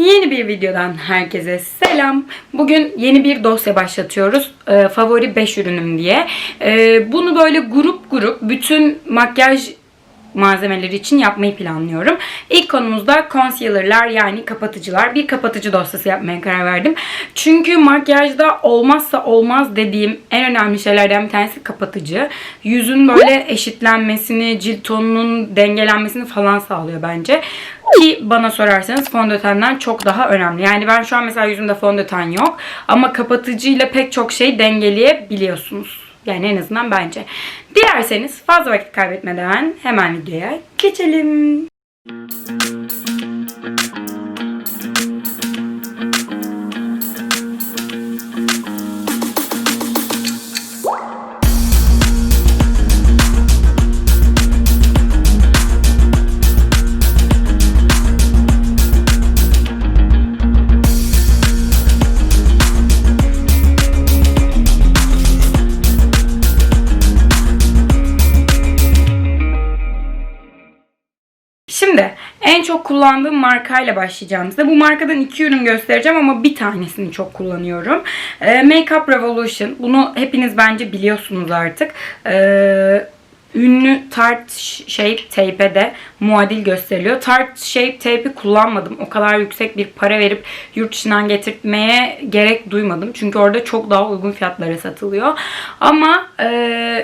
Yeni bir videodan herkese selam. Bugün yeni bir dosya başlatıyoruz. Ee, favori 5 ürünüm diye. Ee, bunu böyle grup grup bütün makyaj malzemeleri için yapmayı planlıyorum. İlk konumuzda concealer'lar yani kapatıcılar. Bir kapatıcı dosyası yapmaya karar verdim. Çünkü makyajda olmazsa olmaz dediğim en önemli şeylerden bir tanesi kapatıcı. Yüzün böyle eşitlenmesini, cilt tonunun dengelenmesini falan sağlıyor bence. Ki bana sorarsanız fondötenden çok daha önemli. Yani ben şu an mesela yüzümde fondöten yok. Ama kapatıcıyla pek çok şey dengeleyebiliyorsunuz. Yani en azından bence. Dilerseniz fazla vakit kaybetmeden hemen videoya geçelim. Şimdi çok kullandığım markayla başlayacağım size. Bu markadan iki ürün göstereceğim ama bir tanesini çok kullanıyorum. Ee, Makeup Revolution. Bunu hepiniz bence biliyorsunuz artık. Ee, ünlü Tarte Shape Tape'e de muadil gösteriliyor. Tarte Shape Tape'i kullanmadım. O kadar yüksek bir para verip yurt dışından getirtmeye gerek duymadım. Çünkü orada çok daha uygun fiyatlara satılıyor. Ama e,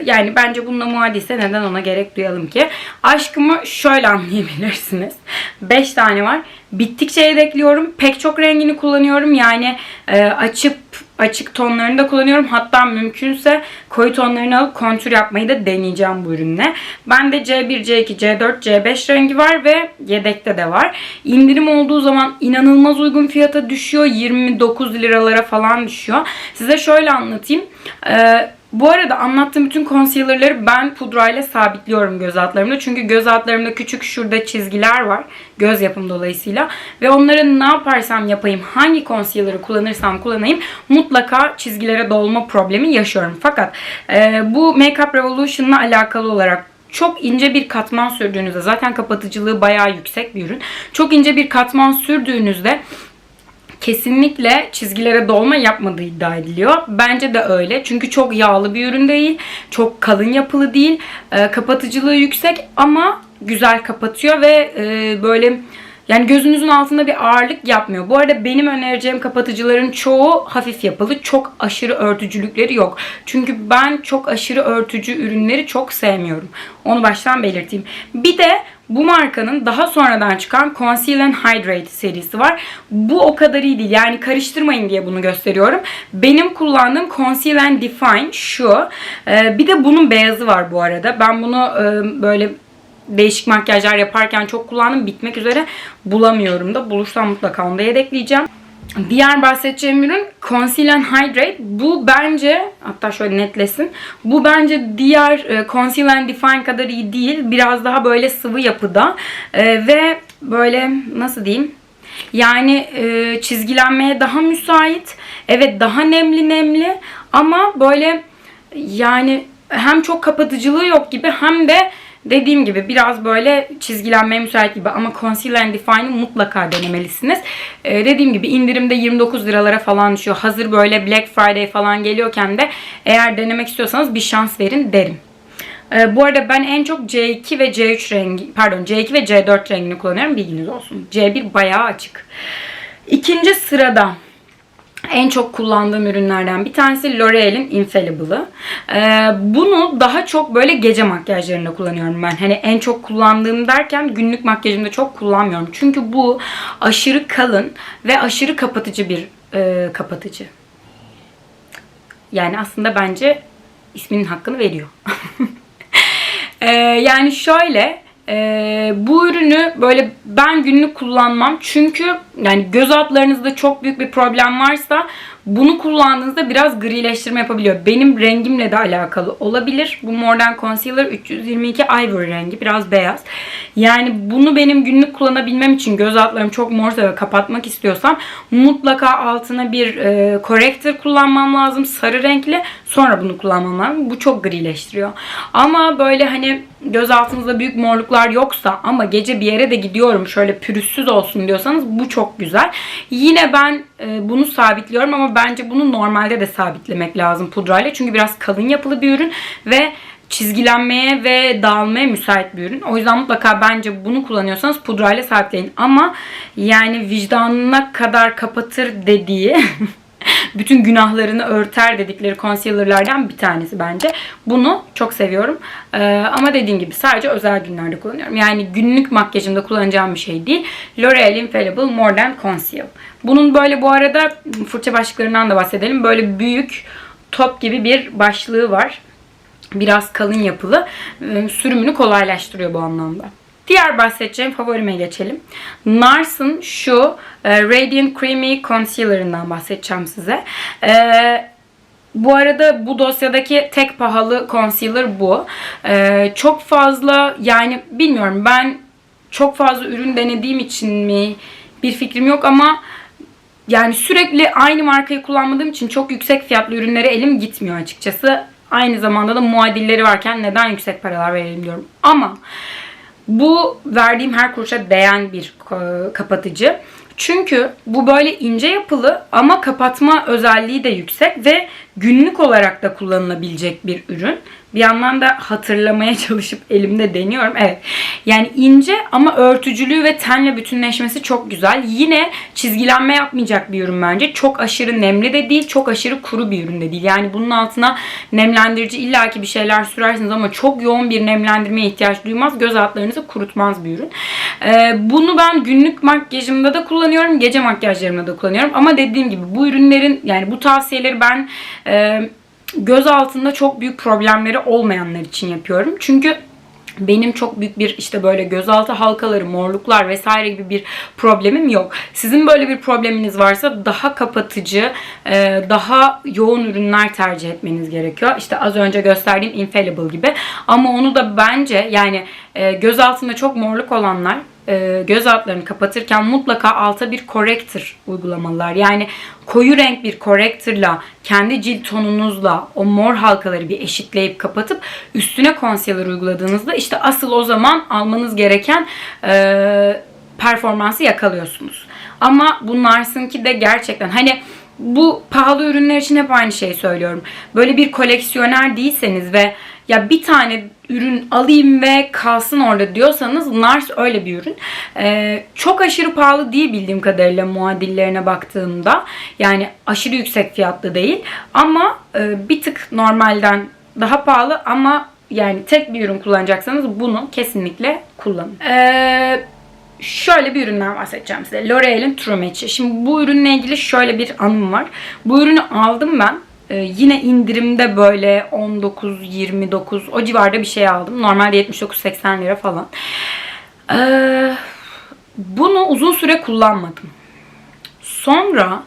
yani bence bununla muadilse neden ona gerek duyalım ki? Aşkımı şöyle anlayabilirsiniz. 5 tane var. Bittikçe yedekliyorum. Pek çok rengini kullanıyorum. Yani e, açıp açık tonlarını da kullanıyorum. Hatta mümkünse koyu tonlarını alıp kontür yapmayı da deneyeceğim bu ürünle. Bende C1, C2, C4, C5 rengi var ve yedekte de var. İndirim olduğu zaman inanılmaz uygun fiyata düşüyor. 29 liralara falan düşüyor. Size şöyle anlatayım. Ee, bu arada anlattığım bütün concealer'ları ben pudrayla sabitliyorum göz altlarımda. Çünkü göz altlarımda küçük şurada çizgiler var. Göz yapım dolayısıyla. Ve onları ne yaparsam yapayım, hangi concealer'ı kullanırsam kullanayım mutlaka çizgilere dolma problemi yaşıyorum. Fakat e, bu Makeup Revolution'la alakalı olarak çok ince bir katman sürdüğünüzde zaten kapatıcılığı bayağı yüksek bir ürün. Çok ince bir katman sürdüğünüzde kesinlikle çizgilere dolma yapmadığı iddia ediliyor. Bence de öyle. Çünkü çok yağlı bir ürün değil. Çok kalın yapılı değil. E, kapatıcılığı yüksek ama güzel kapatıyor ve e, böyle yani gözünüzün altında bir ağırlık yapmıyor. Bu arada benim önereceğim kapatıcıların çoğu hafif yapılı. Çok aşırı örtücülükleri yok. Çünkü ben çok aşırı örtücü ürünleri çok sevmiyorum. Onu baştan belirteyim. Bir de bu markanın daha sonradan çıkan Conceal and Hydrate serisi var. Bu o kadar iyi değil. Yani karıştırmayın diye bunu gösteriyorum. Benim kullandığım Conceal and Define şu. Ee, bir de bunun beyazı var bu arada. Ben bunu e, böyle değişik makyajlar yaparken çok kullandım. Bitmek üzere bulamıyorum da. Bulursam mutlaka onu da yedekleyeceğim. Diğer bahsedeceğim ürün Conceal and Hydrate. Bu bence hatta şöyle netlesin. Bu bence diğer e, Conceal and Define kadar iyi değil. Biraz daha böyle sıvı yapıda E, ve böyle nasıl diyeyim? Yani e, çizgilenmeye daha müsait. Evet daha nemli nemli ama böyle yani hem çok kapatıcılığı yok gibi hem de Dediğim gibi biraz böyle çizgilenmeye müsait gibi ama Conceal and Define'ı mutlaka denemelisiniz. Ee, dediğim gibi indirimde 29 liralara falan düşüyor. Hazır böyle Black Friday falan geliyorken de eğer denemek istiyorsanız bir şans verin derim. Ee, bu arada ben en çok C2 ve C3 rengi, pardon C2 ve C4 rengini kullanıyorum. Bilginiz olsun. C1 bayağı açık. İkinci sırada en çok kullandığım ürünlerden bir tanesi L'Oreal'in Infallible'ı. Ee, bunu daha çok böyle gece makyajlarında kullanıyorum ben. Hani en çok kullandığım derken günlük makyajımda çok kullanmıyorum. Çünkü bu aşırı kalın ve aşırı kapatıcı bir e, kapatıcı. Yani aslında bence isminin hakkını veriyor. ee, yani şöyle ee, bu ürünü böyle ben günlük kullanmam. Çünkü yani göz altlarınızda çok büyük bir problem varsa Bunu kullandığınızda biraz grileştirme yapabiliyor. Benim rengimle de alakalı olabilir. Bu Modern Concealer 322 Ivory rengi. Biraz beyaz. Yani bunu benim günlük kullanabilmem için göz altlarım çok morsa ve kapatmak istiyorsam mutlaka altına bir e, corrector kullanmam lazım. Sarı renkli. Sonra bunu kullanmam lazım. Bu çok grileştiriyor. Ama böyle hani göz altınızda büyük morluklar yoksa ama gece bir yere de gidiyorum şöyle pürüzsüz olsun diyorsanız bu çok güzel. Yine ben e, bunu sabitliyorum ama bence bunu normalde de sabitlemek lazım pudrayla. Çünkü biraz kalın yapılı bir ürün ve çizgilenmeye ve dağılmaya müsait bir ürün. O yüzden mutlaka bence bunu kullanıyorsanız pudrayla sabitleyin. Ama yani vicdanına kadar kapatır dediği bütün günahlarını örter dedikleri concealer'lardan bir tanesi bence. Bunu çok seviyorum. Ee, ama dediğim gibi sadece özel günlerde kullanıyorum. Yani günlük makyajımda kullanacağım bir şey değil. L'Oreal Infallible More Than Conceal. Bunun böyle bu arada fırça başlıklarından da bahsedelim. Böyle büyük top gibi bir başlığı var. Biraz kalın yapılı. Ee, Sürümünü kolaylaştırıyor bu anlamda. Diğer bahsedeceğim favorime geçelim. NARS'ın şu e, Radiant Creamy Concealer'ından bahsedeceğim size. E, bu arada bu dosyadaki tek pahalı concealer bu. E, çok fazla yani bilmiyorum ben çok fazla ürün denediğim için mi bir fikrim yok ama yani sürekli aynı markayı kullanmadığım için çok yüksek fiyatlı ürünlere elim gitmiyor açıkçası. Aynı zamanda da muadilleri varken neden yüksek paralar verelim diyorum. Ama bu verdiğim her kuruşa değen bir e, kapatıcı. Çünkü bu böyle ince yapılı ama kapatma özelliği de yüksek ve günlük olarak da kullanılabilecek bir ürün. Bir yandan da hatırlamaya çalışıp elimde deniyorum. Evet. Yani ince ama örtücülüğü ve tenle bütünleşmesi çok güzel. Yine çizgilenme yapmayacak bir ürün bence. Çok aşırı nemli de değil, çok aşırı kuru bir ürün de değil. Yani bunun altına nemlendirici illaki bir şeyler sürersiniz ama çok yoğun bir nemlendirmeye ihtiyaç duymaz. Göz altlarınızı kurutmaz bir ürün. Ee, bunu ben günlük makyajımda da kullanıyorum, gece makyajlarımda da kullanıyorum. Ama dediğim gibi bu ürünlerin yani bu tavsiyeleri ben e, göz altında çok büyük problemleri olmayanlar için yapıyorum. Çünkü benim çok büyük bir işte böyle gözaltı halkaları, morluklar vesaire gibi bir problemim yok. Sizin böyle bir probleminiz varsa daha kapatıcı, e, daha yoğun ürünler tercih etmeniz gerekiyor. İşte az önce gösterdiğim Infallible gibi. Ama onu da bence yani e, göz altında çok morluk olanlar e, göz altlarını kapatırken mutlaka alta bir corrector uygulamalılar. Yani koyu renk bir corrector'la kendi cilt tonunuzla o mor halkaları bir eşitleyip kapatıp üstüne concealer uyguladığınızda işte asıl o zaman almanız gereken e, performansı yakalıyorsunuz. Ama bunlarsınki de gerçekten hani bu pahalı ürünler için hep aynı şeyi söylüyorum. Böyle bir koleksiyoner değilseniz ve ya bir tane ürün alayım ve kalsın orada diyorsanız Nars öyle bir ürün. Ee, çok aşırı pahalı değil bildiğim kadarıyla muadillerine baktığımda. Yani aşırı yüksek fiyatlı değil. Ama e, bir tık normalden daha pahalı ama yani tek bir ürün kullanacaksanız bunu kesinlikle kullanın. Ee, şöyle bir üründen bahsedeceğim size. L'Oreal'in True Match'i. Şimdi bu ürünle ilgili şöyle bir anım var. Bu ürünü aldım ben. Ee, yine indirimde böyle 19-29 o civarda bir şey aldım. Normalde 79-80 lira falan. Ee, bunu uzun süre kullanmadım. Sonra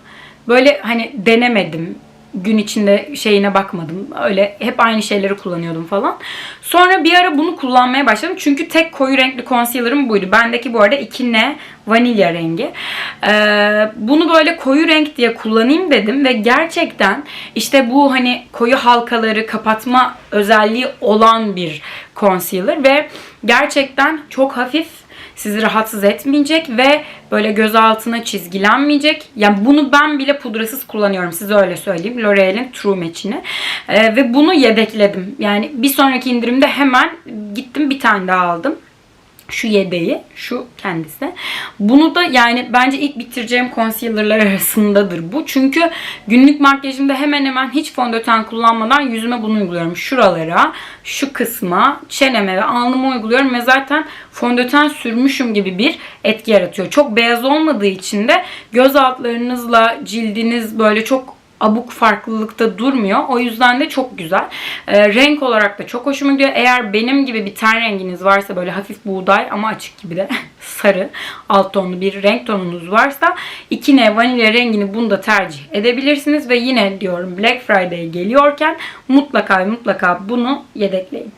böyle hani denemedim gün içinde şeyine bakmadım. Öyle hep aynı şeyleri kullanıyordum falan. Sonra bir ara bunu kullanmaya başladım. Çünkü tek koyu renkli concealer'ım buydu. Bendeki bu arada 2N vanilya rengi. Ee, bunu böyle koyu renk diye kullanayım dedim ve gerçekten işte bu hani koyu halkaları kapatma özelliği olan bir concealer ve gerçekten çok hafif sizi rahatsız etmeyecek ve böyle göz altına çizgilenmeyecek. Yani bunu ben bile pudrasız kullanıyorum. Size öyle söyleyeyim. L'Oreal'in True Match'ini. Ee, ve bunu yedekledim. Yani bir sonraki indirimde hemen gittim bir tane daha aldım şu yedeği, şu kendisi. Bunu da yani bence ilk bitireceğim concealer'lar arasındadır bu. Çünkü günlük makyajımda hemen hemen hiç fondöten kullanmadan yüzüme bunu uyguluyorum. Şuralara, şu kısma, çeneme ve alnıma uyguluyorum ve zaten fondöten sürmüşüm gibi bir etki yaratıyor. Çok beyaz olmadığı için de göz altlarınızla cildiniz böyle çok abuk farklılıkta durmuyor. O yüzden de çok güzel. Ee, renk olarak da çok hoşuma gidiyor. Eğer benim gibi bir ten renginiz varsa böyle hafif buğday ama açık gibi de sarı alt tonlu bir renk tonunuz varsa ikine vanilya rengini bunda tercih edebilirsiniz ve yine diyorum Black Friday geliyorken mutlaka mutlaka bunu yedekleyin.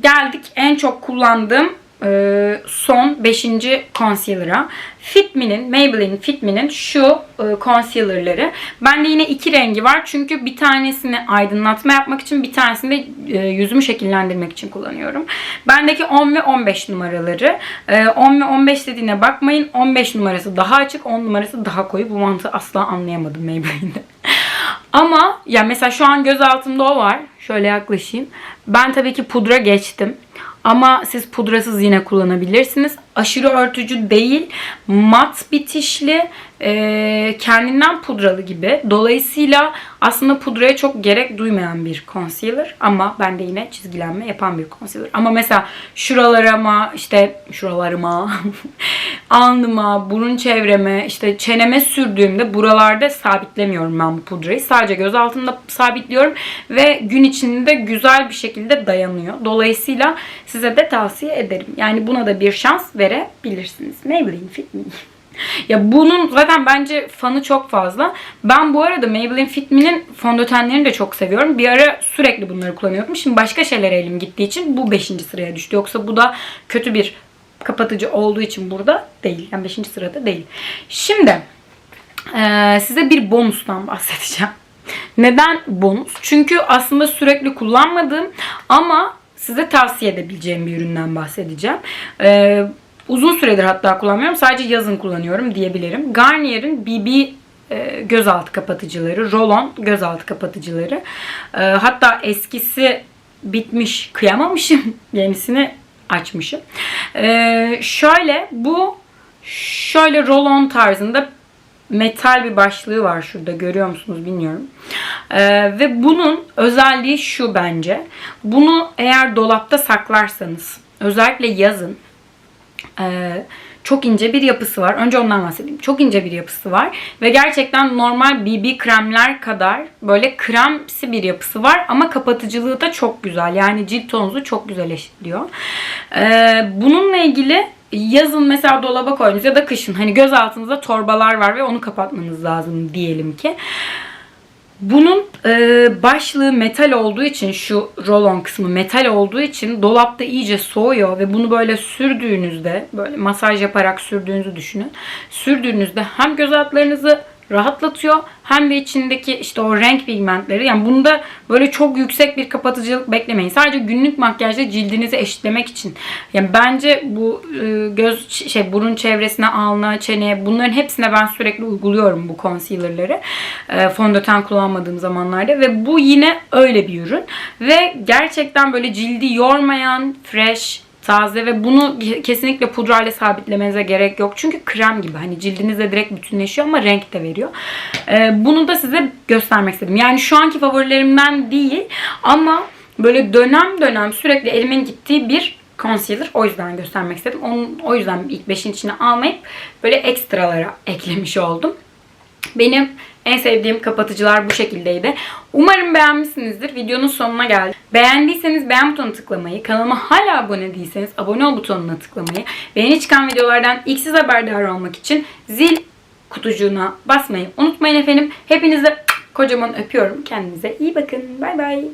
Geldik en çok kullandığım e, son 5. concealer'a. Fit Me'nin, Maybelline Fit Me'nin şu e, concealer'ları. Bende yine iki rengi var. Çünkü bir tanesini aydınlatma yapmak için, bir tanesini de e, yüzümü şekillendirmek için kullanıyorum. Bendeki 10 ve 15 numaraları. E, 10 ve 15 dediğine bakmayın. 15 numarası daha açık, 10 numarası daha koyu. Bu mantığı asla anlayamadım Maybelline'de. Ama ya mesela şu an göz altımda o var. Şöyle yaklaşayım. Ben tabii ki pudra geçtim. Ama siz pudrasız yine kullanabilirsiniz. Aşırı örtücü değil. Mat bitişli. e, kendinden pudralı gibi. Dolayısıyla aslında pudraya çok gerek duymayan bir concealer. Ama ben de yine çizgilenme yapan bir concealer. Ama mesela şuralarıma işte şuralarıma alnıma, burun çevreme, işte çeneme sürdüğümde buralarda sabitlemiyorum ben bu pudrayı. Sadece göz altında sabitliyorum ve gün içinde güzel bir şekilde dayanıyor. Dolayısıyla size de tavsiye ederim. Yani buna da bir şans verebilirsiniz. Maybelline Fit Me. Ya bunun zaten bence fanı çok fazla. Ben bu arada Maybelline Fit Me'nin fondötenlerini de çok seviyorum. Bir ara sürekli bunları kullanıyordum. Şimdi başka şeylere elim gittiği için bu 5. sıraya düştü. Yoksa bu da kötü bir kapatıcı olduğu için burada değil. Yani 5. sırada değil. Şimdi eee, size bir bonustan bahsedeceğim. Neden bonus? Çünkü aslında sürekli kullanmadığım ama size tavsiye edebileceğim bir üründen bahsedeceğim. Eee, uzun süredir hatta kullanmıyorum. Sadece yazın kullanıyorum diyebilirim. Garnier'in BB e, gözaltı kapatıcıları, Rolon gözaltı kapatıcıları. E, hatta eskisi bitmiş, kıyamamışım. Yenisini açmışım. E, şöyle bu şöyle Rolon tarzında metal bir başlığı var şurada görüyor musunuz bilmiyorum. E, ve bunun özelliği şu bence. Bunu eğer dolapta saklarsanız özellikle yazın ee, çok ince bir yapısı var. Önce ondan bahsedeyim. Çok ince bir yapısı var. Ve gerçekten normal BB kremler kadar böyle kremsi bir yapısı var. Ama kapatıcılığı da çok güzel. Yani cilt tonunuzu çok güzel eşitliyor. Ee, bununla ilgili yazın mesela dolaba koydunuz ya da kışın hani göz altınızda torbalar var ve onu kapatmanız lazım diyelim ki. Bunun e, başlığı metal olduğu için şu rolon kısmı metal olduğu için dolapta iyice soğuyor ve bunu böyle sürdüğünüzde böyle masaj yaparak sürdüğünüzü düşünün. Sürdüğünüzde hem göz altlarınızı rahatlatıyor hem de içindeki işte o renk pigmentleri yani bunda böyle çok yüksek bir kapatıcılık beklemeyin. Sadece günlük makyajda cildinizi eşitlemek için. Yani bence bu e, göz şey burun çevresine, alnına, çeneye bunların hepsine ben sürekli uyguluyorum bu concealer'ları. E, fondöten kullanmadığım zamanlarda ve bu yine öyle bir ürün ve gerçekten böyle cildi yormayan, fresh, taze ve bunu kesinlikle pudrayla sabitlemenize gerek yok. Çünkü krem gibi hani cildinizle direkt bütünleşiyor ama renk de veriyor. Ee, bunu da size göstermek istedim. Yani şu anki favorilerimden değil ama böyle dönem dönem sürekli elimin gittiği bir concealer. O yüzden göstermek istedim. Onun, o yüzden ilk beşin içine almayıp böyle ekstralara eklemiş oldum. Benim en sevdiğim kapatıcılar bu şekildeydi. Umarım beğenmişsinizdir. Videonun sonuna geldik. Beğendiyseniz beğen butonuna tıklamayı, kanalıma hala abone değilseniz abone ol butonuna tıklamayı, ve yeni çıkan videolardan ilk siz haberdar olmak için zil kutucuğuna basmayı unutmayın efendim. Hepinize kocaman öpüyorum. Kendinize iyi bakın. Bay bay.